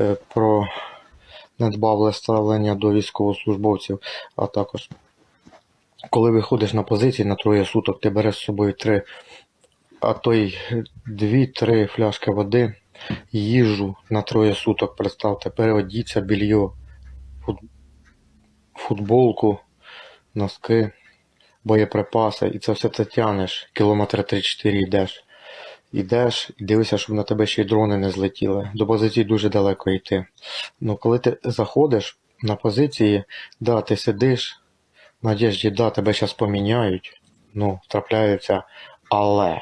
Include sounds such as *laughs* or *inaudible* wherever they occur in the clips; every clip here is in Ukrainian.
е, про недбавле ставлення до військовослужбовців, а також коли виходиш на позиції на троє суток, ти береш з собою три, а то й дві-три фляшки води, їжу на троє суток, представте, переодіться, більйо, футболку, носки, боєприпаси, і це все це тянеш, кілометри 3-4 йдеш. Йдеш і дивишся, щоб на тебе ще й дрони не злетіли. До позиції дуже далеко йти. Ну, коли ти заходиш на позиції, да, ти сидиш, в надіжді, да, тебе зараз поміняють, ну, трапляються, але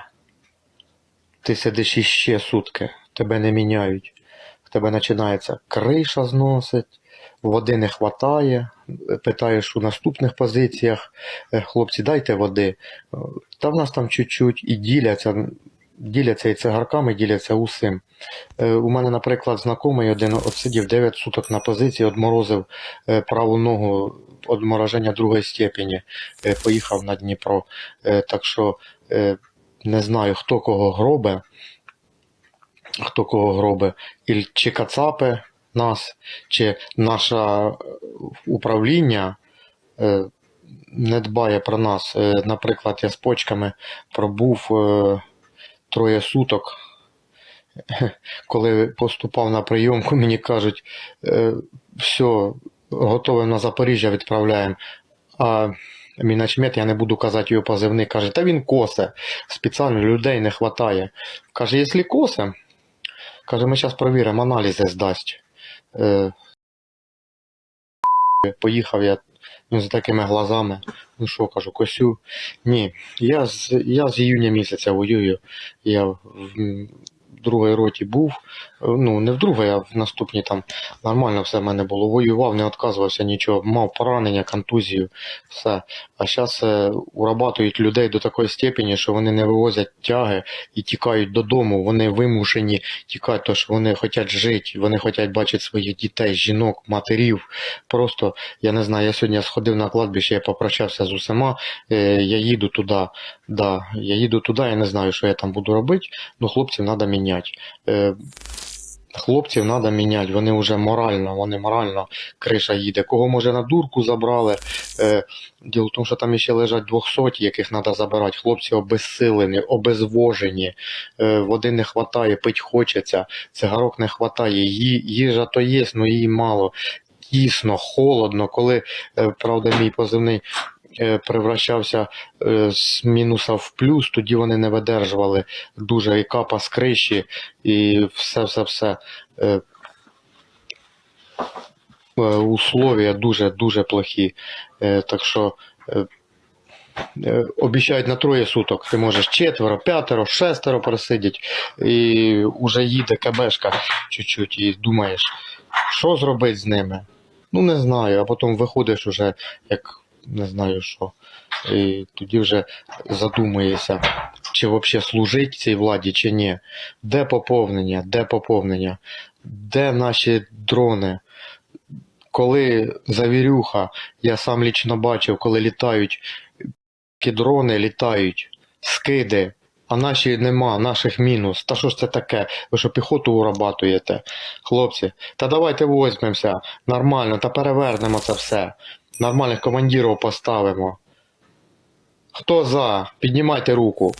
ти сидиш іще сутки, тебе не міняють. В тебе починається криша зносить, води не хватає, питаєш у наступних позиціях, «Е, хлопці, дайте води. Та в нас там чуть-чуть і діляться, діляться і цигарками, діляться усім. Е, У мене, наприклад, знайомий один от сидів 9 суток на позиції, одморозив е, праву ногу одмороження другої степені, е, поїхав на Дніпро. Так що не знаю, хто кого гробе, хто кого гробе, чи кацапи нас, чи наше управління не дбає про нас. Наприклад, я з почками пробув троє суток. *laughs* Коли поступав на прийомку, мені кажуть, е, все, готове на Запоріжжя відправляємо. А мій начмет, я не буду казати його позивний, каже, та він косе, спеціально людей не вистачає. Каже, якщо косе, каже, ми зараз провіримо, аналізи здасть. Е, поїхав я ну, з такими глазами. Ну що кажу, косю. Ні, я з, я з іюня місяця воюю. Я в другій роті був. Е, Ну, не в другій, а в наступній там нормально все в мене було. Воював, не відказувався нічого, мав поранення, контузію, все. А зараз е, урабатують людей до такої степені, що вони не вивозять тяги і тікають додому. Вони вимушені тікати, тому що вони хочуть жити, вони хочуть бачити своїх дітей, жінок, матерів. Просто я не знаю, я сьогодні сходив на кладбище, я попрощався з усіма. Е, я їду туди. Да, я їду туди, я не знаю, що я там буду робити, але хлопців треба міняти. Е, Хлопців треба міняти, вони вже морально, вони морально криша їде. Кого може на дурку забрали. Е, діло в тому, що там ще лежать 200, яких треба забирати. Хлопці обезсилені, обезвожені, е, води не вистачає, пить хочеться, цигарок не вистачає, їжа то є, але її мало. Тісно, холодно, коли, правда, мій позивний превращався е, з мінуса в плюс, тоді вони не видержували дуже і капа з криші, і все-все-все. Е, е, условия дуже-дуже плохі. Е, так що е, е, обіцяють на троє суток. Ти можеш четверо, п'ятеро, шестеро просидіти, і вже їде КБшка чуть-чуть, і думаєш, що зробити з ними? Ну не знаю, а потім виходиш уже як не знаю що. І тоді вже задумуєшся, чи взагалі служить цій владі, чи ні. Де поповнення? Де поповнення? Де наші дрони? Коли завірюха, я сам лічно бачив, коли літають дрони, літають, скиди, а наші нема, наших мінус. Та що ж це таке? Ви що піхоту урабатуєте? Хлопці, та давайте возьмемося нормально та перевернемо це все. Нормальних командирів поставимо. Хто за? Піднімайте руку.